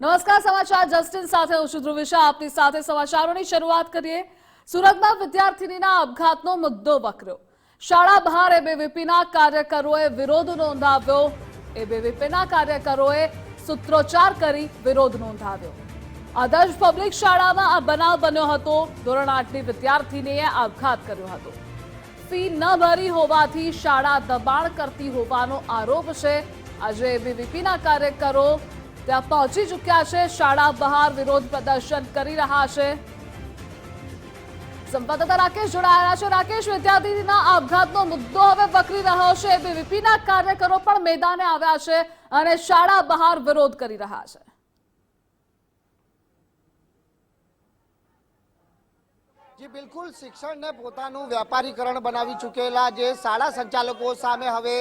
નમસ્કાર, સમાચાર જસ્ટિન સાથે હું છું ધ્રુવિશા. આપની સાથે સમાચારોની શરૂઆત કરીએ. સુરતમાં વિદ્યાર્થીનીના અપઘાતનો મુદ્દો વકર્યો. શાળા બહાર એબીવીપીના કાર્યકરોએ વિરોધ નોંધાવ્યો. એબીવીપીના કાર્યકરોએ સૂત્રોચ્ચાર કરી વિરોધ નોંધાવ્યો. આદર્શ પબ્લિક શાળામાં આ બનાવ બન્યો હતો. ધોરણ આઠની વિદ્યાર્થીનીએ આપઘાત કર્યો હતો. ફી ન ભરી હોવાથી શાળા દબાણ કરતી હોવાનો આરોપ છે. આજે એબીવીપીના કાર્યકરો ત્યાં પહોંચી ચૂક્યા છે. શાળા બહાર વિરોધ પ્રદર્શન કરી રહ્યા છે. સંવાદદાતા રાકેશ જોડાયા છે. રાકેશ, વિદ્યાર્થીના આપઘાતનો મુદ્દો હવે વકરી રહ્યો છે. એબીવીપીના કાર્યકરો પણ મેદાને આવ્યા છે અને શાળા બહાર વિરોધ કરી રહ્યા છે. જી, બિલકુલ. શિક્ષણને પોતાનું વ્યાપારીકરણ બનાવી ચૂકેલા જે શાળા સંચાલકો સામે હવે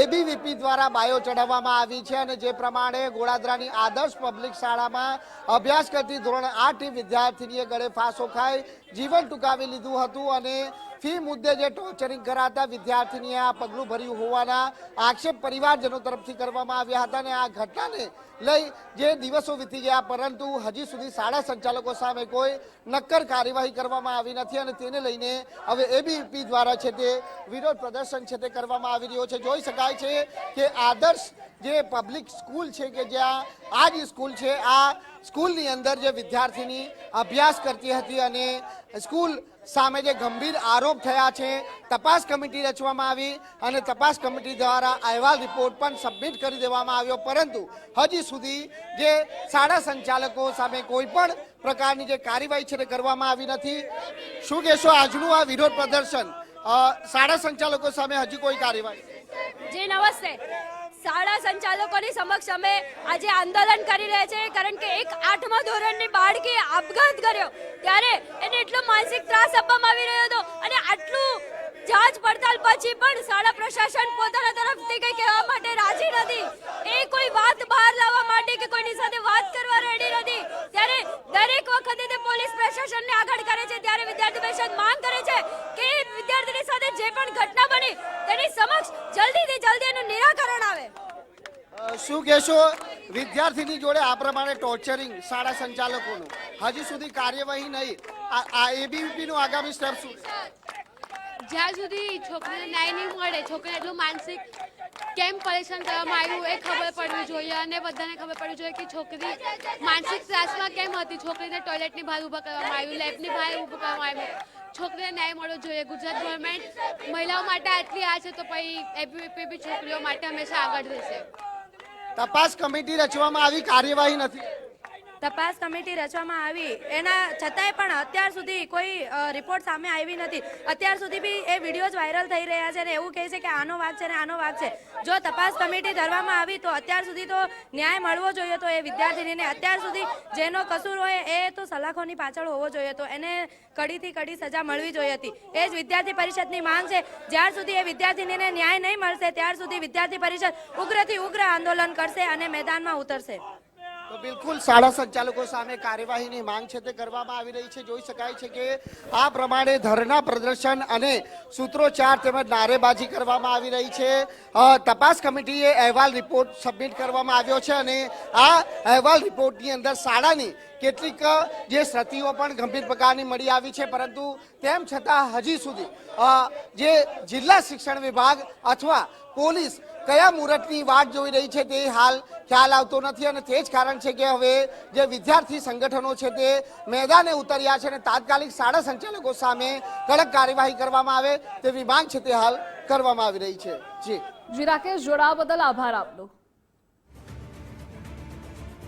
એબીવીપી દ્વારા બાયો ચઢાવવામાં આવી છે અને જે પ્રમાણે ગોળાદરાની આદર્શ પબ્લિક શાળામાં અભ્યાસ કરતી ધોરણ આઠની વિદ્યાર્થીનીએ ગળે ફાંસો ખાઈ જીવન ટૂંકાવી લીધું હતું અને ફી મુદ્દે જે ટોર્ચરિંગ કરાતા વિદ્યાર્થીનીએ આ પગલું ભર્યું હોવાના આક્ષેપ પરિવારજનો તરફથી કરવામાં આવ્યા હતા અને આ ઘટનાને લઈ જે દિવસો વીતી ગયા, પરંતુ હજી સુધી શાળા સંચાલકો સામે કોઈ નક્કર કાર્યવાહી કરવામાં આવી નથી અને તેને લઈને હવે એબીપી દ્વારા છે તે વિરોધ પ્રદર્શન છે તે કરવામાં આવી રહ્યો છે. જોઈ શકાય છે કે આદર્શ જે પબ્લિક સ્કૂલ છે કે જ્યાં આ જે સ્કૂલ છે, આ સ્કૂલની અંદર જે વિદ્યાર્થીની અભ્યાસ કરતી હતી અને સ્કૂલ સામે જે ગંભીર આરોપ થયા છે, તપાસ કમિટી રચવામાં આવી અને તપાસ કમિટી દ્વારા અહેવાલ રિપોર્ટ પણ સબમિટ કરી દેવામાં આવ્યો. પરંતુ હજી સુધી જે શાળા સંચાલકો સામે કોઈ પણ પ્રકારની જે કાર્યવાહી છે તે કરવામાં આવી નથી. શું કહેશો આજનું આ વિરોધ પ્રદર્શન? શાળા સંચાલકો સામે હજી કોઈ કાર્યવાહી? જી, નમસ્તે. શાળા સંચાલકોની સમક્ષ અમે આજે આંદોલન કરી રહ્યા છીએ, કારણ કે એક આઠમા ધોરણની બાળકીએ આપઘાત કર્યો. ત્યારે એને એટલો માનસિક ત્રાસ આપવામાં આવી રહ્યો હતો અને આટલું જાંચ પડતાલ પછી પણ શાળા પ્રશાસન પોતાના તરફથી કંઈ કહેવા માટે રાજી નથી. એ કોઈ વાત બહાર લાવવા માટે કે કોઈની સાથે વાત કરવા રેડી નથી. ત્યારે દરેક વખતે તે પોલીસ પ્રશાસનને આગળ કરે છે. ત્યારે વિદ્યાર્થી પરિષદ માંગ કરે છે કે વિદ્યાર્થીની સાથે જે પણ ઘટના બની તેની સમક્ષ જલ્દીથી જલ્દી એનું નિરાકરણ આવે. શું કહેશો? વિદ્યાર્થીની જોડે આ પ્રમાણે ટોર્ચરિંગ શાળા સંચાલકોનું. હજી સુધી કાર્યવાહી નહીં. આ- આ એબીવીપીનું આગામી સ્ટેપ શું? જ્યાં સુધી છોકરીને ન્યાય નહીં મળે છોકરીને એટલું માનસિક કેમ પરેશાન કરવામાં આવ્યું એ ખબર પડવી જોઈએ અને બધાને ખબર પડવી જોઈએ કે છોકરી માનસિક ત્રાસમાં કેમ હતી? છોકરીને ટોયલેટની બહાર ઊભા કરવામાં આવ્યું લેબની બહાર ઊભું કરવામાં આવ્યું. છોકરીને ન્યાય મળવો જોઈએ. ગુજરાત ગવર્મેન્ટ મહિલાઓ માટે આટલી આ છે તો પછી એબીવીપી બી છોકરીઓ માટે હંમેશા આગળ રહેશે. તપાસ કમિટી રચવામાં આવી, કાર્યવાહી નથી. તપાસ કમિટી રચવામાં આવી. એના છતાંય પણ અત્યાર સુધી કોઈ રિપોર્ટ સામે આવી નથી. અત્યાર સુધી બી એ વિડીયોઝ વાયરલ થઈ રહ્યા છે ને એવું કહે છે કે આનો વાક છે ને આનો વાક છે. જો તપાસ કમિટી ધરવામાં આવી તો અત્યાર સુધી તો ન્યાય મળવો જોઈએ તો એ વિદ્યાર્થીનીને અત્યાર સુધી જેનો કસૂર હોય એ તો સલાખોની પાછળ હોવો જોઈએ તો એને કડીથી કડી સજા મળવી જોઈએ હતી. એ જ વિદ્યાર્થી પરિષદની માંગ છે. જ્યાર સુધી એ વિદ્યાર્થીનીને ન્યાય નહીં મળશે, ત્યાર સુધી વિદ્યાર્થી પરિષદ ઉગ્રથી ઉગ્ર આંદોલન કરશે અને મેદાનમાં ઉતરશે. બિલકુલ શાળા સંચાલકો સામે કાર્યવાહીની માંગ છે તે કરવામાં આવી રહી છે. જોઈ શકાય છે કે આ પ્રમાણે ધરના પ્રદર્શન અને સૂત્રોચ્ચાર તેમજ નારેબાજી કરવામાં આવી રહી છે. તપાસ કમિટીએ અહેવાલ રિપોર્ટ સબમિટ કરવામાં આવ્યો છે અને આ અહેવાલ રિપોર્ટની અંદર શાળાની કેટલીક જે ક્ષતિઓ પણ ગંભીર પ્રકારની મળી આવી છે, પરંતુ તેમ છતાં હજી સુધી જે જિલ્લા શિક્ષણ વિભાગ અથવા પોલીસ કયા મુહૂર્તની વાટ જોઈ રહી છે તે હાલ ખ્યાલ આવતો નથી અને તે જ કારણ છે કે હવે જે વિદ્યાર્થી સંગઠનો છે તે મેદાને ઉતર્યા છે અને તાત્કાલિક શાળા સંચાલકો સામે કડક કાર્યવાહી કરવામાં આવે તેવી માંગ છે તે હાલ કરવામાં આવી રહી છે. જી. જી, રાકેશ, જોડાવા બદલ આભાર આપનો.